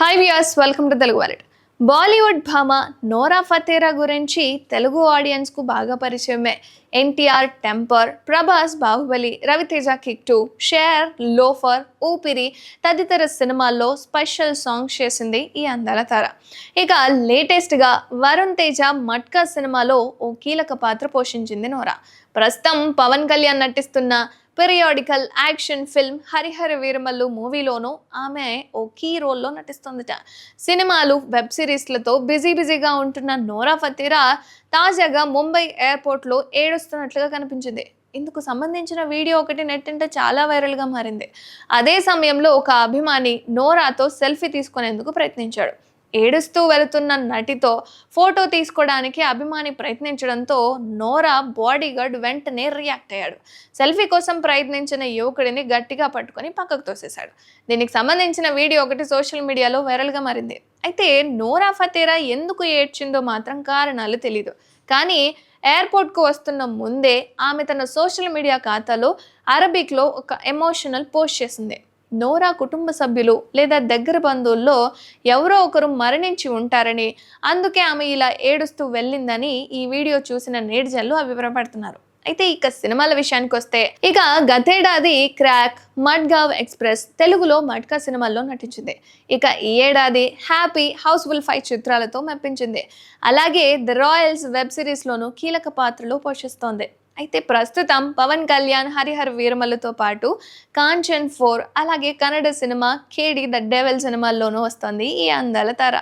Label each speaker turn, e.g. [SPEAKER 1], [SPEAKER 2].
[SPEAKER 1] Hi viewers welcome to Telugu wallet Bollywood భామ నోరా ఫతేరా గురించి తెలుగు ఆడియన్స్కు బాగా పరిచయమే. NTR Temper Prabhas Baahubali Ravi Teja Kick two Sher Loafer Oopiri తదితర సినిమాల్లో స్పెషల్ సాంగ్స్ చేసింది ఈ అందాల తార. ఇక లేటెస్ట్గా వరుణ్ తేజ మట్కా సినిమాలో ఓ కీలక పాత్ర పోషించింది నోరా. ప్రస్తుతం పవన్ కళ్యాణ్ నటిస్తున్న periodical action film Harihara Veeramallu మూవీలోనూ ఆమె ఓ కీ రోల్లో నటిస్తుందట. సినిమాలు వెబ్ సిరీస్లతో బిజీ బిజీగా ఉంటున్న నోరా ఫతీరా తాజాగా ముంబై ఎయిర్పోర్ట్లో ఏడుస్తున్నట్లుగా కనిపించింది. ఇందుకు సంబంధించిన వీడియో ఒకటి నెట్టింట చాలా వైరల్గా మారింది. అదే సమయంలో ఒక అభిమాని నోరాతో సెల్ఫీ తీసుకునేందుకు ప్రయత్నించాడు. ఏడుస్తూ వెళుతున్న నటితో ఫోటో తీసుకోవడానికి అభిమాని ప్రయత్నించడంతో నోరా బాడీగార్డ్ వెంటనే రియాక్ట్ అయ్యాడు. సెల్ఫీ కోసం ప్రయత్నించిన యువకుడిని గట్టిగా పట్టుకొని పక్కకు తోసేశాడు. దీనికి సంబంధించిన వీడియో ఒకటి సోషల్ మీడియాలో వైరల్గా మారింది. అయితే నోరా ఫతేరా ఎందుకు ఏడ్చిందో మాత్రం కారణాలు తెలీదు. కానీ ఎయిర్పోర్ట్కు వస్తున్న ముందే ఆమె తన సోషల్ మీడియా ఖాతాలో అరబిక్లో ఒక ఎమోషనల్ పోస్ట్ చేసింది. నోరా కుటుంబ సభ్యులు లేదా దగ్గర బంధువుల్లో ఎవరో ఒకరు మరణించి ఉంటారని అందుకే ఆమె ఇలా ఏడుస్తూ వెళ్ళిందని ఈ వీడియో చూసిన నేటిజన్లు అభిప్రాయపడుతున్నారు అయితే ఇక సినిమాల విషయానికి వస్తే ఇక గతేడాది క్రాక్ మడ్గావ్ ఎక్స్ప్రెస్ తెలుగులో మడ్కా సినిమాల్లో నటించింది. ఇక ఈ ఏడాది హ్యాపీ హౌస్ఫుల్ ఫైవ్ చిత్రాలతో మెప్పించింది. అలాగే ద రాయల్స్ వెబ్ సిరీస్లోనూ కీలక పాత్రలో పోషిస్తోంది. అయితే ప్రస్తుతం పవన్ కళ్యాణ్ హరిహర్ వీరమలతో పాటు కాంచన్ ఫోర్ అలాగే కన్నడ సినిమా కేడి ద డెవెల్ సినిమాల్లోనూ వస్తుంది ఈ అందాల తార.